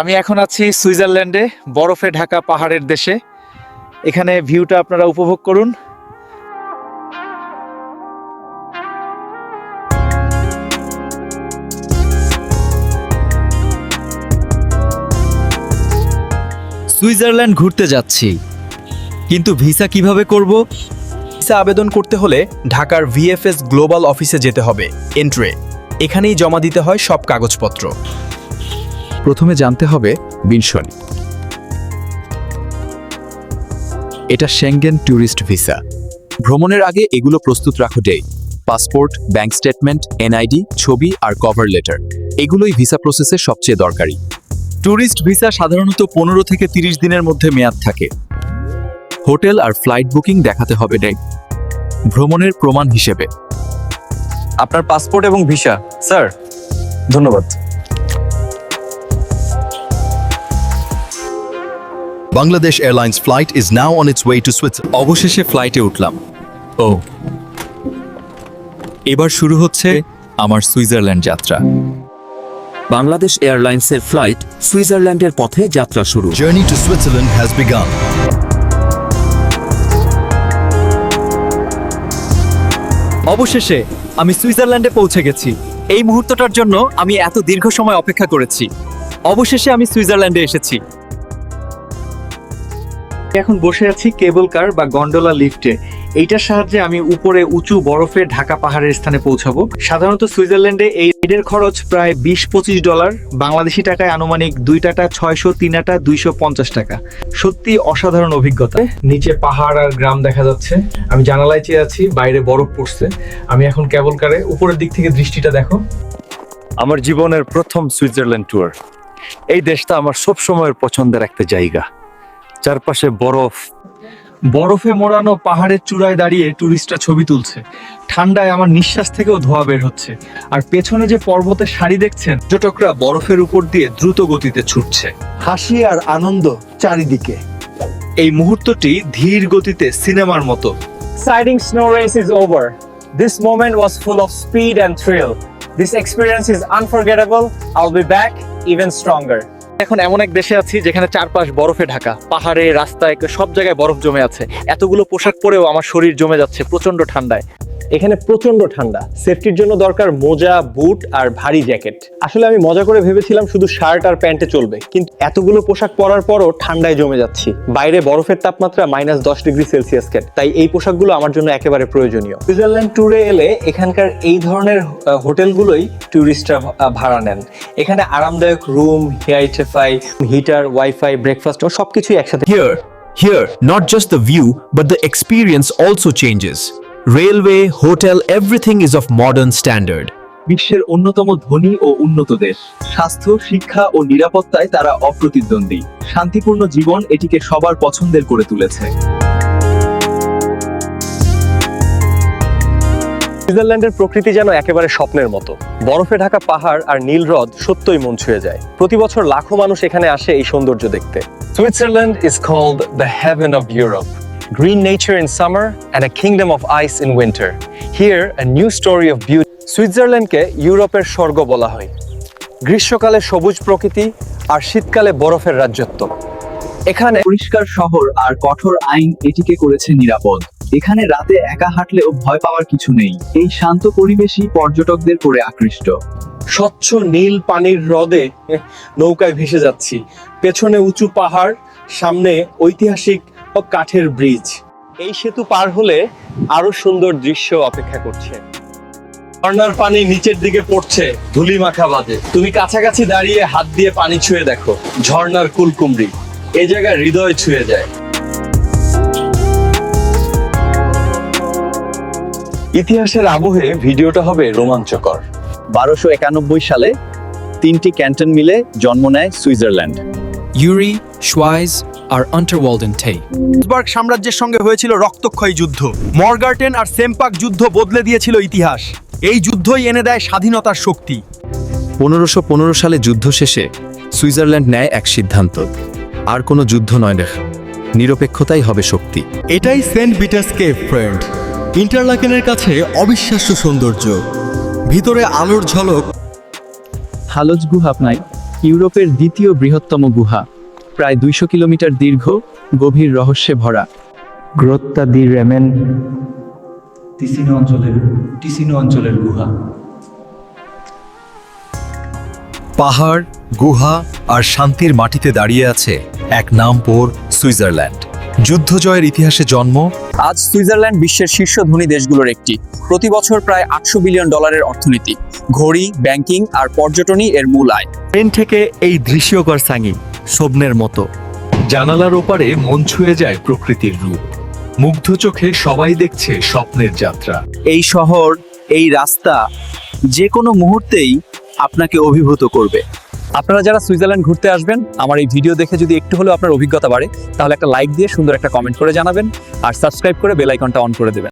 আমি এখন আছি সুইজারল্যান্ডে, বরফে ঢাকা পাহাড়ের দেশে। এখানে ভিউটা আপনারা উপভোগ করুন। সুইজারল্যান্ড ঘুরতে যাচ্ছি। কিন্তু ভিসা কীভাবে করব? ভিসা আবেদন করতে হলে ঢাকার ভিএফএস গ্লোবাল অফিসে যেতে হবে, এন্ট্রে। এখানেই জমা দিতে হয় সব কাগজপত্র। প্রথমে জানতে হবে বিনশন। এটা সেঙ্গেন ট্যুরিস্ট ভিসা ভ্রমণের আগে এগুলো প্রস্তুত রাখো ডে পাসপোর্ট ব্যাংক স্টেটমেন্ট এনআইডি ছবি আর কভার লেটার এগুলোই ভিসা প্রসেসের সবচেয়ে দরকারি। ট্যুরিস্ট ভিসা সাধারণত পনেরো থেকে তিরিশ দিনের মধ্যে মেয়াদ থাকে। হোটেল আর ফ্লাইট বুকিং দেখাতে হবে ডে ভ্রমণের প্রমাণ হিসেবে। আপনার পাসপোর্ট এবং ভিসা স্যার ধন্যবাদ। Bangladesh Airlines flight is now on its way to Switzerland. অবশেষে ফ্লাইটে উঠলাম। ও। এবার শুরু হচ্ছে আমার সুইজারল্যান্ড যাত্রা। বাংলাদেশ এয়ারলাইন্সের ফ্লাইট সুইজারল্যান্ডের পথে যাত্রা শুরু। Journey to Switzerland has begun. অবশেষে আমি সুইজারল্যান্ডে পৌঁছে গেছি। এই মুহূর্তটার জন্য আমি এত দীর্ঘ সময় অপেক্ষা করেছি। অবশেষে আমি সুইজারল্যান্ডে এসেছি। এখন বসে আছি কেবল কার বা গন্ডোলা লিফটে। এইটার সাহায্যে আমি উপরে উঁচু বরফে ঢাকা পাহাড়ের স্থানে পৌঁছাবো। সাধারণত সুইজারল্যান্ডে এই রাইডের খরচ প্রায় বিশ পঁচিশ ডলার, বাংলাদেশি টাকায় আনুমানিক দুই টাকা, ছয়শো, তিন আটা দুইশো পঞ্চাশ টাকা। সত্যি অসাধারণ অভিজ্ঞতা। নিচে পাহাড় আর গ্রাম দেখা যাচ্ছে। আমি জানালায় চেয়ে আছি, বাইরে বরফ পড়ছে। আমি এখন কেবল কারে, উপরের দিক থেকে দৃষ্টিটা দেখো। আমার জীবনের প্রথম সুইজারল্যান্ড ট্যুর। এই দেশটা আমার সব সময়ের পছন্দের একটা জায়গা। চারপাশে বরফ বরফে মোড়ানো পাহাড়ের চূড়ায় দাঁড়িয়ে টুরিস্টরা ছবি তুলছে ঠান্ডায় আমার নিঃশ্বাস থেকেও ধোয়া বের হচ্ছে আর পেছনে যে পর্বতের শাড়ি দেখছেন, পর্যটকরা বরফের উপর দিয়ে দ্রুত গতিতে ছুটছে হাসি আর আনন্দ চারিদিকে এই মুহূর্তটি ধীর গতিতে সিনেমার মতো exciting snow race is over. This moment was full of speed and thrill. This experience is unforgettable. I'll be back even stronger. এখন এমন এক দেশে আছি যেখানে চারপাশ বরফে ঢাকা। পাহাড়ে, রাস্তায়, সব জায়গায় বরফ জমে আছে। এতগুলো পোশাক পরেও আমার শরীর জমে যাচ্ছে প্রচণ্ড ঠান্ডায়। এখানে প্রচণ্ড ঠান্ডা। সেফটির জন্য দরকার মোজা বুট আর ভারী জ্যাকেট। আসলে আমি মজা করে ভেবেছিলাম শুধু শার্ট আর প্যান্টে চলবে কিন্তু এতগুলো পোশাক পরার পরও ঠান্ডায় জমে যাচ্ছি। বাইরে বরফের তাপমাত্রা মাইনাস দশ ডিগ্রি সেলসিয়াস কেট তাই এই পোশাকগুলো আমার জন্য একেবারে প্রয়োজনীয়। সুইজারল্যান্ড ট্যুরে এলে এখানকার এই ধরনের হোটেলগুলোই ট্যুরিস্টরা ভাড়া নেন। এখানে আরামদায়ক রুম হেয়ারফাই হিটার ওয়াইফাই ব্রেকফাস্ট সবকিছুই একসাথে। Here, here, not just the view, but the experience also changes. Railway, hotel, everything is of modern standard. বিশ্বের অন্যতম ধনী ও উন্নত দেশ। স্বাস্থ্য শিক্ষা ও নিরাপত্তায় তারা অপ্রতিদ্বন্দ্বী। শান্তিপূর্ণ জীবন এটিকে সবার পছন্দের করে তুলেছে। সুইজারল্যান্ডের প্রকৃতি যেন একেবারে স্বপ্নের মতো। বরফে ঢাকা পাহাড় আর নীল হ্রদ সত্যই মন ছুঁয়ে যায়। প্রতি বছর লাখো মানুষ এখানে আসে এই সৌন্দর্য দেখতে। Switzerland is called the heaven of Europe green nature in summer and a kingdom of ice in winter here a new story of beauty সুইজারল্যান্ডকে ইউরোপের স্বর্গ বলা হয়। গ্রীষ্মকালে সবুজ প্রকৃতি আর শীতকালে বরফের রাজ্যত্ব এখানে পরিষ্কার শহর আর কঠোর আইন এটিকে করেছে নিরাপদ। এখানে রাতে একা হাঁটলেও ভয় পাওয়ার কিছু নেই। এই শান্ত পরিবেশই পর্যটকদের করে আকৃষ্ট। স্বচ্ছ নীল পানির হ্রদে নৌকায় ভেসে যাচ্ছি। পেছনে উঁচু পাহাড়, সামনে ঐতিহাসিক ও কাঠের ব্রিজ। এই সেতু পার হলে আরও সুন্দর দৃশ্য অপেক্ষা করছে। ঝর্ণার পানি নিচের দিকে পড়ছে, ধুলি মাখা বাদে তুমি কাছাকাছি দাঁড়িয়ে হাত দিয়ে পানি ছুঁয়ে দেখো, ঝর্ণার কুলকুমরি এই জায়গায় হৃদয় ছুঁয়ে যায়। ইতিহাসের আবহে ভিডিওটা হবে রোমাঞ্চকর। বারোশো একানব্বই সালে তিনটি ক্যান্টন মিলে জন্ম নেয় সুইজারল্যান্ড। ইউরি শোয়াইজ আর আন্টারওয়ালডেন টেই। বার্গ সাম্রাজ্যের সঙ্গে হয়েছিল রক্তক্ষয়ী যুদ্ধ। মর্গার্টেন আর সেম্পাক যুদ্ধ বদলে দিয়েছিল ইতিহাস। এই যুদ্ধই এনে দেয় স্বাধীনতার শক্তি। পনেরোশো পনেরো সালে যুদ্ধ শেষে সুইজারল্যান্ড নেয় এক সিদ্ধান্ত। আর কোনো যুদ্ধ নয় দেখ নিরপেক্ষতাই হবে শক্তি। এটাই সেন্ট পিটার্স কেভ ফ্রেন্ড। ইন্টারলাকেনের কাছে অবিশ্বাস্য সৌন্দর্য। ভিতরে আলোর ঝলক। হালজ গুহা আপনায় ইউরোপের দ্বিতীয় বৃহত্তম গুহা। প্রায় দুইশো কিলোমিটার দীর্ঘ গভীর রহস্যে ভরা। গ্রোত্তা দি রেমেন তিসিনো অঞ্চলের টিসিনো অঞ্চলের গুহা। পাহাড় গুহা আর শান্তির মাটিতে দাঁড়িয়ে আছে এক নামপোর সুইজারল্যান্ড। যুদ্ধ জয়ের ইতিহাসে জন্ম। আজ সুইজারল্যান্ড বিশ্বের শীর্ষ ধনী দেশগুলোর একটি। প্রতি বছর প্রায় আটশো বিলিয়ন ডলারের অর্থনীতি। ঘড়ি ব্যাংকিং আর পর্যটনই এর মূল আয়। ট্রেন থেকে এই দৃশ্যকর সাঙ্গি স্বপ্নের মতো। জানালার ওপারে মন ছুঁয়ে যায় প্রকৃতির রূপ। মুগ্ধ চোখে সবাই দেখছে স্বপ্নের যাত্রা। এই শহর এই রাস্তা যে কোনো মুহূর্তেই আপনাকে অভিভূত করবে। আপনারা যারা সুইজারল্যান্ড ঘুরতে আসবেন আমার এই ভিডিও দেখে যদি একটু হলেও আপনার অভিজ্ঞতা বাড়ে তাহলে একটা লাইক দিয়ে সুন্দর একটা কমেন্ট করে জানাবেন আর সাবস্ক্রাইব করে বেল আইকনটা অন করে দেবেন।